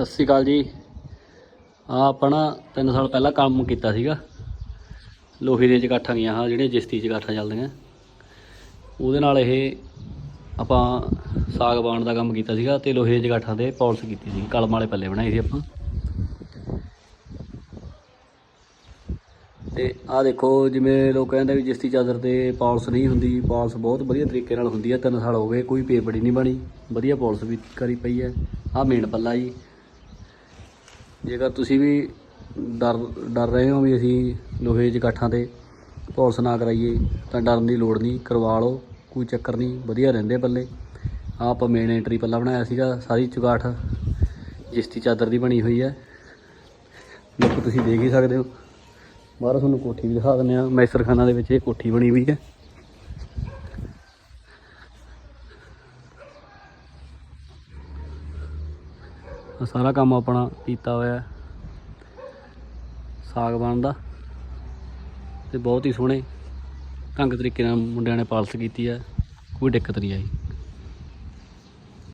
ਸਤਿ ਸ਼੍ਰੀ ਅਕਾਲ ਜੀ। ਆ ਆਪਣਾ 3 ਸਾਲ ਪਹਿਲਾਂ ਕੰਮ ਕੀਤਾ ਸੀਗਾ। ਲੋਹੇ ਦੀਆਂ ਚਕਾਠਾਂ ਗਈਆਂ ਹਾਂ ਜਿਹੜੀਆਂ ਜਿਸਤੀ ਚਕਾਠਾਂ ਚੱਲਦੀਆਂ। ਉਹਦੇ ਨਾਲ ਇਹ ਆਪਾਂ ਸਾਗਬਾਨ ਦਾ ਕੰਮ ਕੀਤਾ ਸੀਗਾ ਤੇ ਲੋਹੇ ਦੀਆਂ ਚਕਾਠਾਂ ਤੇ ਪਾਲਿਸ਼ ਕੀਤੀ ਸੀ। ਕਲਮ ਵਾਲੇ ਪੱਲੇ ਬਣਾਏ ਸੀ ਆਪਾਂ। ਤੇ ਆ ਦੇਖੋ, ਜਿਵੇਂ ਲੋਕ ਕਹਿੰਦੇ ਵੀ ਜਿਸਤੀ ਚਾਦਰ ਤੇ ਪਾਲਿਸ਼ ਨਹੀਂ ਹੁੰਦੀ, ਪਾਲਿਸ਼ ਬਹੁਤ ਵਧੀਆ ਤਰੀਕੇ ਨਾਲ ਹੁੰਦੀ ਹੈ ਤਿੰਨ ਸਾਲ ਹੋ ਗਏ, ਕੋਈ ਪੇਪੜੀ ਨਹੀਂ ਬਣੀ। ਵਧੀਆ ਪਾਲਿਸ਼ ਵੀ ਕਰੀ ਪਈ ਹੈ। ਆ ਮੇਨ ਪੱਲਾ ਜੀ। ਜੇਕਰ ਤੁਸੀਂ ਵੀ ਡਰ ਡਰ ਰਹੇ ਹੋ ਵੀ ਅਸੀਂ ਲੋਹੇ 'ਚ ਤੇ ਪਾਲਿਸ਼ ਨਾ ਕਰਾਈਏ, ਤਾਂ ਡਰਨ ਦੀ ਲੋੜ ਨਹੀਂ, ਕਰਵਾ ਲਓ, ਕੋਈ ਚੱਕਰ ਨਹੀਂ, ਵਧੀਆ ਰਹਿੰਦੇ ਪੱਲੇ। ਆਹ ਆਪਾਂ ਮੇਨ ਐਂਟਰੀ ਪੱਲਾ ਬਣਾਇਆ ਸੀਗਾ, ਸਾਰੀ ਚੁਗਾਠ ਜਿਸਤੀ ਚਾਦਰ ਦੀ ਬਣੀ ਹੋਈ ਹੈ। ਲੋਕ ਤੁਸੀਂ ਦੇਖ ਹੀ ਸਕਦੇ ਹੋ। ਬਾਹਰ ਤੁਹਾਨੂੰ ਕੋਠੀ ਵੀ ਦਿਖਾ ਦਿੰਦੇ ਆ ਮੈਸਰਖਾਨਾ ਦੇ ਵਿੱਚ ਇਹ ਕੋਠੀ ਬਣੀ ਹੋਈ ਹੈ। ਆਹ ਸਾਰਾ ਕੰਮ ਆਪਣਾ ਕੀਤਾ ਹੋਇਆ ਸਾਗ ਸਾਗਵਾਨ ਦਾ ਤੇ ਬਹੁਤ ਹੀ ਸੋਹਣੇ, ਢੰਗ ਤਰੀਕੇ ਨਾਲ ਮੁੰਡਿਆਂ ਨੇ ਪਾਲਸ਼ ਕੀਤੀ ਹੈ। ਕੋਈ ਦਿੱਕਤ ਨਹੀਂ ਆਈ।